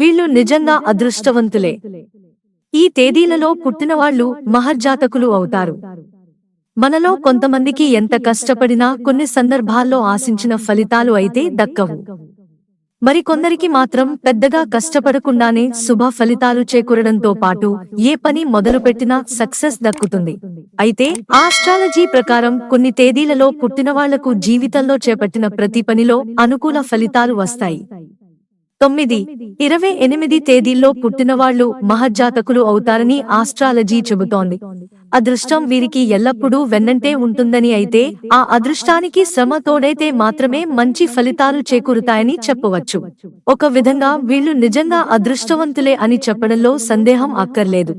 వీళ్ళు నిజంగా అదృష్టవంతులే. ఈ తేదీలలో పుట్టినవాళ్ళు మహర్జాతకులు అవుతారు. మనలో కొంతమందికి ఎంత కష్టపడినా కొన్ని సందర్భాల్లో ఆశించిన ఫలితాలు అయితే దక్కవు. మరికొందరికి మాత్రం పెద్దగా కష్టపడకుండానే శుభ ఫలితాలు చేకూరడంతో పాటు ఏ పని మొదలుపెట్టినా సక్సెస్ దక్కుతుంది. అయితే ఆస్ట్రాలజీ ప్రకారం కొన్ని తేదీలలో పుట్టినవాళ్ళకు జీవితంలో చేపట్టిన ప్రతి పనిలో అనుకూల ఫలితాలు వస్తాయి. తొమ్మిది. ఇరవై ఎనిమిది తేదీల్లో పుట్టినవాళ్ళు మహజ్జాతకులు అవుతారని ఆస్ట్రాలజీ చెబుతోంది. అదృష్టం వీరికి ఎల్లప్పుడూ వెన్నంటే ఉంటుందని అయితే ఆ అదృష్టానికి శ్రమ తోడైతే మాత్రమే మంచి ఫలితాలు చేకూరుతాయని చెప్పవచ్చు. ఒక విధంగా వీళ్ళు నిజంగా అదృష్టవంతులే అని చెప్పడంలో సందేహం అక్కర్లేదు.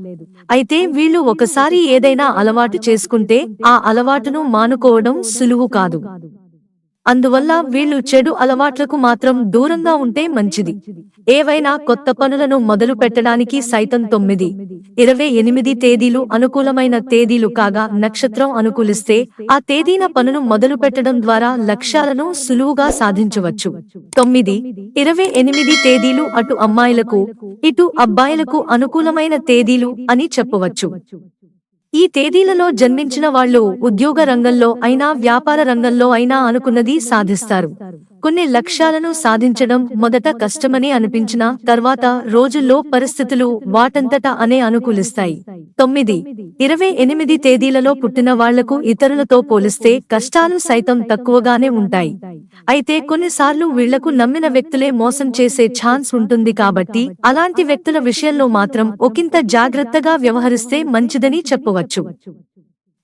అయితే వీళ్ళు ఒకసారి ఏదైనా అలవాటు చేసుకుంటే ఆ అలవాటును మానుకోవడం సులువు కాదు. అందువల్ల వీళ్ళు చెడు అలవాట్లకు మాత్రం దూరంగా ఉంటే మంచిది. ఏవైనా కొత్త పనులను మొదలు పెట్టడానికి సైతం తొమ్మిది ఇరవై ఎనిమిది తేదీలు అనుకూలమైన తేదీలు కాగా నక్షత్రం అనుకూలిస్తే ఆ తేదీన పనును మొదలు పెట్టడం ద్వారా లక్ష్యాలను సులువుగా సాధించవచ్చు. తొమ్మిది ఇరవై ఎనిమిది తేదీలు అటు అమ్మాయిలకు ఇటు అబ్బాయిలకు అనుకూలమైన తేదీలు అని చెప్పవచ్చు. ఈ తేదీలలో జన్మించిన వాళ్ళు ఉద్యోగ రంగంలో అయినా వ్యాపార రంగంలో అయినా అనుకున్నది సాధిస్తారు. కొన్ని లక్ష్యాలను సాధించడం మొదట కష్టమని అనిపించిన తర్వాత రోజుల్లో పరిస్థితులు వాటంతటా అనే అనుకూలిస్తాయి. తొమ్మిది. ఇరవై ఎనిమిది తేదీలలో పుట్టిన వాళ్ళకు ఇతరులతో పోలిస్తే కష్టాలు సైతం తక్కువగానే ఉంటాయి. అయితే కొన్నిసార్లు వీళ్ళకు నమ్మిన వ్యక్తులే మోసం చేసే ఛాన్స్ ఉంటుంది కాబట్టి అలాంటి వ్యక్తుల విషయంలో మాత్రం ఒకంత జాగ్రత్తగా వ్యవహరిస్తే మంచిదని చెప్పవచ్చు.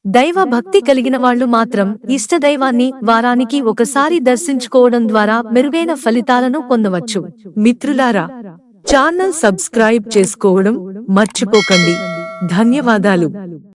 దైవ భక్తి కలిగిన వాళ్ళు మాత్రం ఇష్టదైవాన్ని వారానికి ఒకసారి దర్శించుకోవడం ద్వారా మెరుగైన ఫలితాలను పొందవచ్చు. మిత్రులారా ఛానల్ సబ్స్క్రైబ్ చేసుకోవడం మర్చిపోకండి. ధన్యవాదాలు.